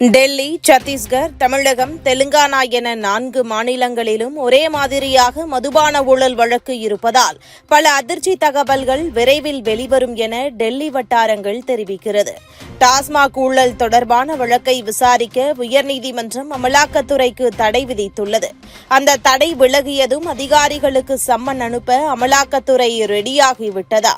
டெல்லி சத்தீஸ்கர் தமிழகம் தெலுங்கானா என நான்கு மாநிலங்களிலும் ஒரே மாதிரியாக மதுபான ஊழல் வழக்கு இருப்பதால் பல அதிர்ச்சி தகவல்கள் விரைவில் வெளிவரும் என டெல்லி வட்டாரங்கள் தெரிவிக்கிறது. டாஸ்மாக் ஊழல் தொடர்பான வழக்கை விசாரிக்க உயர்நீதிமன்றம் அமலாக்கத்துறைக்கு தடை விதித்துள்ளது. அந்த தடை விலகியதும் அதிகாரிகளுக்கு சம்மன் அனுப்ப அமலாக்கத்துறை ரெடியாகிவிட்டதா?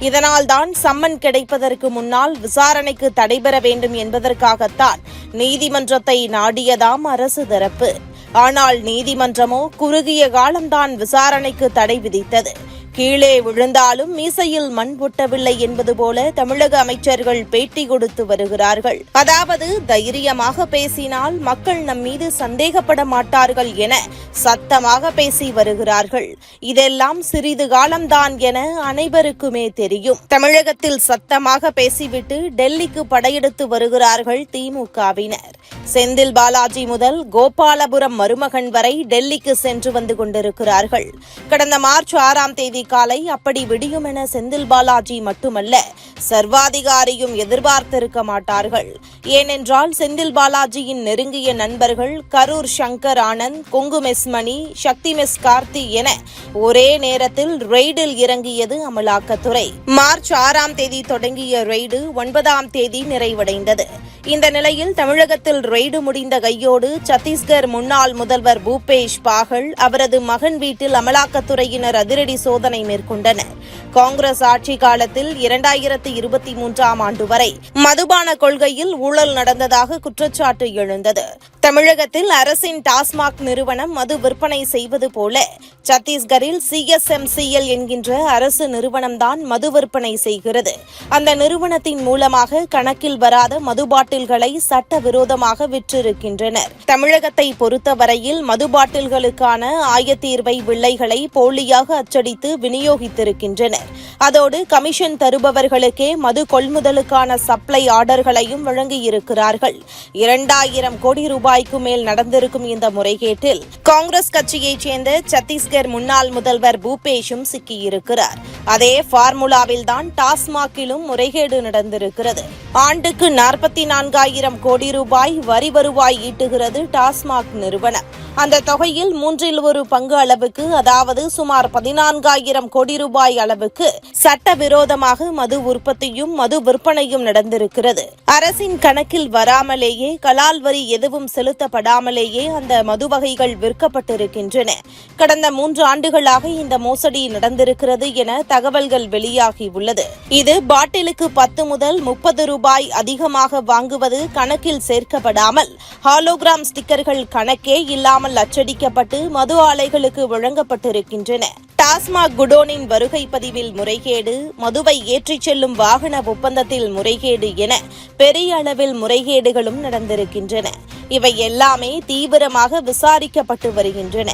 இதனால்தான் சம்மன் கிடைப்பதற்கு முன்னால் விசாரணைக்கு தடைபெற வேண்டும் என்பதற்காகத்தான் நீதிமன்றத்தை நாடியதாம் அரசு தரப்பு. ஆனால் நீதிமன்றமோ குறுகிய காலம்தான் விசாரணைக்கு தடை விதித்தது. கீழே விழுந்தாலும் மீசையில் மண் ஒட்டவில்லை என்பது போல தமிழக அமைச்சர்கள் பேட்டி கொடுத்து வருகிறார்கள். அதாவது தைரியமாக பேசினால் மக்கள் நம் மீது சந்தேகப்பட மாட்டார்கள் என சத்தமாக பேசி வருகிறார்கள். இதெல்லாம் சிறிது காலம்தான் என அனைவருக்குமே தெரியும். தமிழகத்தில் சத்தமாக பேசிவிட்டு டெல்லிக்கு படையெடுத்து வருகிறார்கள் திமுகவினர். செந்தில் பாலாஜி முதல் கோபாலபுரம் மருமகன் வரை டெல்லிக்கு சென்று வந்து கொண்டிருக்கிறார்கள். கடந்த மார்ச் ஆறாம் தேதி காலை அப்படி விடியும் என செந்தில் பாலாஜி மட்டுமல்ல சர்வாதிகாரியும் எதிர்பார்த்திருக்க மாட்டார்கள். ஏனென்றால் செந்தில் பாலாஜியின் நெருங்கிய நண்பர்கள் கரூர் சங்கர் ஆனந்த் கொங்கு மெஸ் மணி சக்தி மெஸ் கார்த்தி என ஒரே நேரத்தில் ரெய்டில் இறங்கியது அமலாக்கத்துறை. மார்ச் ஆறாம் தேதி தொடங்கிய ரெய்டு ஒன்பதாம் தேதி நிறைவடைந்தது. இந்த நிலையில் தமிழகத்தில் ரெய்டு முடிந்த கையோடு சத்தீஸ்கர் முன்னாள் முதல்வர் பூபேஷ் பாகல் அவரது மகன் வீட்டில் அமலாக்கத்துறையினர் அதிரடி சோதனை மேற்கொண்டனர். காங்கிரஸ் ஆட்சி காலத்தில் இரண்டாயிரத்து இருபத்தி மூன்றாம் ஆண்டு வரை மதுபான கொள்கையில் ஊழல் நடந்ததாக குற்றச்சாட்டு எழுந்தது. தமிழகத்தில் அரசின் டாஸ்மாக் நிறுவனம் மது விற்பனை செய்வது போல சத்தீஸ்கரில் சிஎஸ்எம்சிஎல் என்கின்ற அரசு நிறுவனம்தான் மது விற்பனை செய்கிறது. அந்த நிறுவனத்தின் மூலமாக கணக்கில் வராத மது பாட்டில்களை சட்டவிரோதமாக விற்றிருக்கின்றனர். தமிழகத்தை பொறுத்தவரையில் மது பாட்டில்களுக்கான ஆயத்தீர்வை வில்லைகளை போலியாக அச்சடித்து விநியோகித்திருக்கின்றனர். அதோடு கமிஷன் தருபவர்களுக்கே மது கொள்முதலுக்கான சப்ளை ஆர்டர்களையும் வழங்கியிருக்கிறார்கள். இரண்டாயிரம் கோடி ரூபாய்க்கு மேல் நடந்திருக்கும் இந்த முறைகேட்டில் காங்கிரஸ் கட்சியைச் சேர்ந்த சத்தீஸ்கர் முன்னாள் முதல்வர் பூபேஷும் சிக்கியிருக்கிறார். அதே ஃபார்முலாவில் தான் டாஸ்மாகிலும் முறைகேடு நடந்திருக்கிறது. ஆண்டுக்கு நாற்பத்தி நான்காயிரம் கோடி ரூபாய் வரி வருவாய் ஈட்டுகிறது டாஸ்மாக் நிறுவனம். அந்த தொகையில் மூன்றில் ஒரு பங்கு அளவுக்கு அதாவது சுமார் பதினான்காயிரம் கோடி ரூபாய் அளவுக்கு சட்டவிரோதமாக மது உற்பத்தியும் மது விற்பனையும் நடந்திருக்கிறது. அரசின் கணக்கில் வராமலேயே கலால் வரி எதுவும் செலுத்தப்படாமலேயே அந்த மது வகைகள் விற்கப்பட்டிருக்கின்றன. கடந்த மூன்று ஆண்டுகளாக இந்த மோசடி நடந்திருக்கிறது என தகவல்கள் வெளியாகியுள்ளது இது பாட்டிலுக்கு பத்து முதல் முப்பது ரூபாய் அதிகமாக வாங்குவது கணக்கில் சேர்க்கப்படாமல் ஹாலோகிராம் ஸ்டிக்கர்கள் கணக்கே இல்லாமல் அச்சடிக்கப்பட்டு மது ஆலைகளுக்கு வழங்கப்பட்டிருக்கின்றன. டாஸ்மாக் குடோனின் வருகை பதிவில் முறைகேடு மதுவை ஏற்றிச் செல்லும் வாகன ஒப்பந்தத்தில் முறைகேடு என பெரிய அளவில் முறைகேடுகளும் நடந்திருக்கின்றன. இவை எல்லாமே தீவிரமாக விசாரிக்கப்பட்டு வருகின்றன.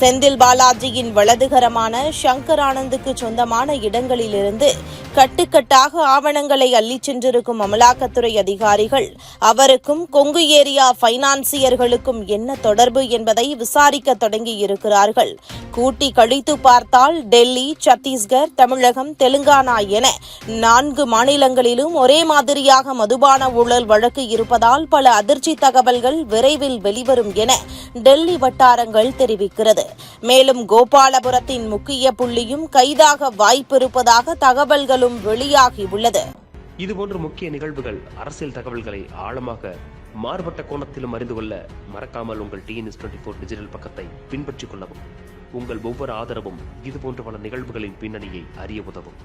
செந்தில் பாலாஜியின் வலதுகரமான சங்கர் ஆனந்துக்கு சொந்தமான இடங்களிலிருந்து கட்டுக்கட்டாக ஆவணங்களை அள்ளிச் சென்றிருக்கும் அமலாக்கத்துறை அதிகாரிகள் அவருக்கும் கொங்கு ஏரியா பைனான்சியர்களுக்கும் என்ன தொடர்பு என்பதை விசாரிக்க தொடங்கியிருக்கிறார்கள். கூட்டி கழித்து பார்த்தால் டெல்லி சத்தீஸ்கர் தமிழகம் தெலுங்கானா என நான்கு மாநிலங்களிலும் ஒரே மாதிரியாக மதுபான ஊழல் வழக்கு இருப்பதால் பல அதிர்ச்சி தகவல்கள் விரைவில் வெளிவரும் என டெல்லி வட்டாரங்கள் தெரிவிக்கிறது. மேலும் கோபாலபுரத்தின் முக்கிய புள்ளியும் கைதாக வாய்ப்பிருப்பதாக தகவல்களும் வெளியாகியுள்ளது இதுபோன்ற முக்கிய நிகழ்வுகள் அரசியல் தகவல்களை ஆழமாக மாறுபட்ட கோணத்திலும் அறிந்து கொள்ள மறக்காமல் உங்கள் டிஎன்எஸ் டுவெண்ட்டி ஃபோர் டிஜிட்டல் பக்கத்தை பின்பற்றிக் கொள்ளவும். உங்கள் ஒவ்வொரு ஆதரவும் இதுபோன்ற பல நிகழ்வுகளின் பின்னணியை அறிய உதவும்.